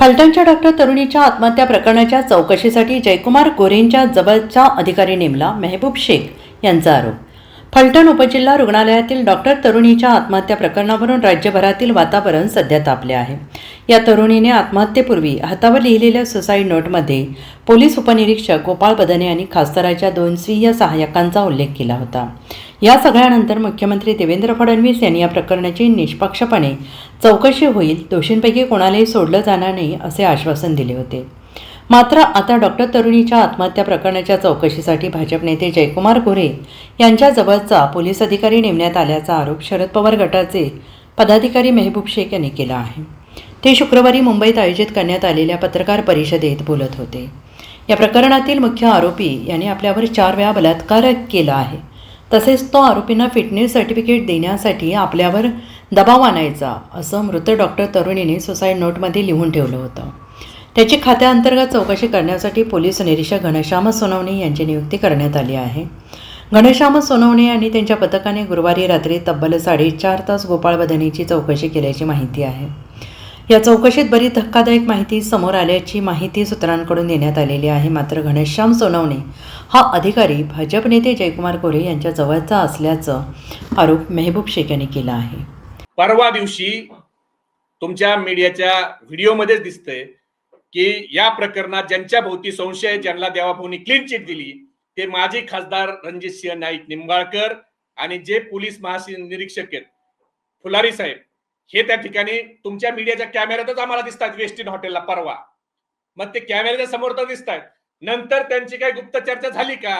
फलटणच्या doctor तरुणीच्या आत्महत्या प्रकरणाच्या चौकशीसाठी जयकुमार गोरेंच्या जवळचा अधिकारी नेमला मेहबूब शेख यांचा आरोप. फलटण उपजिल्हा रुग्णालयातील डॉक्टर तरुणीच्या आत्महत्या प्रकरणावरून राज्यभरातील वातावरण सध्या तापले आहे. या तरुणीने आत्महत्येपूर्वी हातावर लिहिलेल्या सुसाईड नोटमध्ये पोलीस उपनिरीक्षक गोपाळ बदने आणि खासदाराच्या दोन स्वीय सहाय्यकांचा उल्लेख केला होता. या सगळ्यानंतर मुख्यमंत्री देवेंद्र फडणवीस यांनी या प्रकरणाची निष्पक्षपणे चौकशी होईल दोषींपैकी कोणालाही सोडलं जाणार नाही असे आश्वासन दिले होते. मात्र आता डॉक्टर तरुणीच्या आत्महत्या प्रकरणाच्या चौकशीसाठी भाजप नेते जयकुमार गोरे यांच्या जवळचा पोलीस अधिकारी नेमण्यात आल्याचा आरोप शरद पवार गटाचे पदाधिकारी मेहबूब शेख यांनी केला आहे. ते शुक्रवारी मुंबईत आयोजित करण्यात आलेल्या पत्रकार परिषदेत बोलत होते. या प्रकरणातील मुख्य आरोपी यांनी आपल्यावर चार वेळा बलात्कार केला आहे. तसेच तो आरोपींना फिटनेस सर्टिफिकेट देण्यासाठी आपल्यावर दबाव आणायचा असं मृत डॉक्टर तरुणीने सुसाईड नोटमध्ये लिहून ठेवलं होतं. त्याची खात्याअंतर्गत चौकशी करण्यासाठी पोलीस निरीक्षक घनश्याम सोनवणे यांची नियुक्ती करण्यात आली आहे. घनश्याम सोनवणे आणि त्यांच्या पथकाने गुरुवारी रात्री तब्बल साडेचार तास गोपाळ बदनेची चौकशी केल्याची माहिती आहे. या चौकशीत बरीच धक्कादायक माहिती समोर आल्याची माहिती सूत्रांकडून देण्यात आलेली आहे. मात्र घनश्याम सोनवणे हा अधिकारी भाजप नेते जयकुमार गोरे यांच्या जवळचा असल्याचं आरोप मेहबूब शेख यांनी केला आहे. परवा दिवशी तुमच्या मीडियाच्या व्हिडिओमध्येच दिसतंय की या प्रकरणात ज्यांच्या भोवती संशय ज्यांना देवाभाऊनी क्लीन चिट दिली ते माजी खासदार रणजित सिंह नाईक निंबाळकर आणि जे पोलीस महानिरीक्षक आहेत फुलारी साहेब. हे त्या ठिकाणी तुमच्या मीडियाच्या कॅमेऱ्यातच आम्हाला दिसतात वेस्टिन हॉटेलला परवा. मग ते कॅमेऱ्याच्या समोर तर दिसतात नंतर त्यांची काही गुप्त चर्चा झाली का?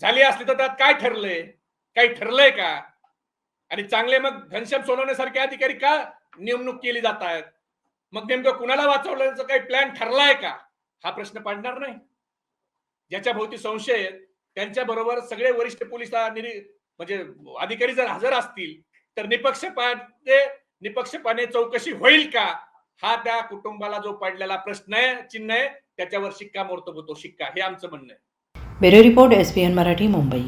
झाली असली तर त्यात काय ठरलंय? काही ठरलंय का? आणि चांगले मग घनश्याम सोनवण्यासारखे अधिकारी का नेमणूक केली जात आहेत मग नेमकं कुणाला वाचवण्याचा काही प्लॅन ठरलाय का? हा प्रश्न पडणार नाही. ज्याच्या भोवती संशय त्यांच्या बरोबर सगळे वरिष्ठ पोलीस म्हणजे अधिकारी जर हजर असतील तर निपक्षपाते निपक्षपाने चौकशी होईल का? हा त्या कुटुंबाला जो पडलेला प्रश्न आहे चिन्ह आहे त्याच्यावर शिक्का मोर्तब होतो. शिक्का हे आमचं म्हणणं आहे. Bureau report S P N Marathi Mumbai.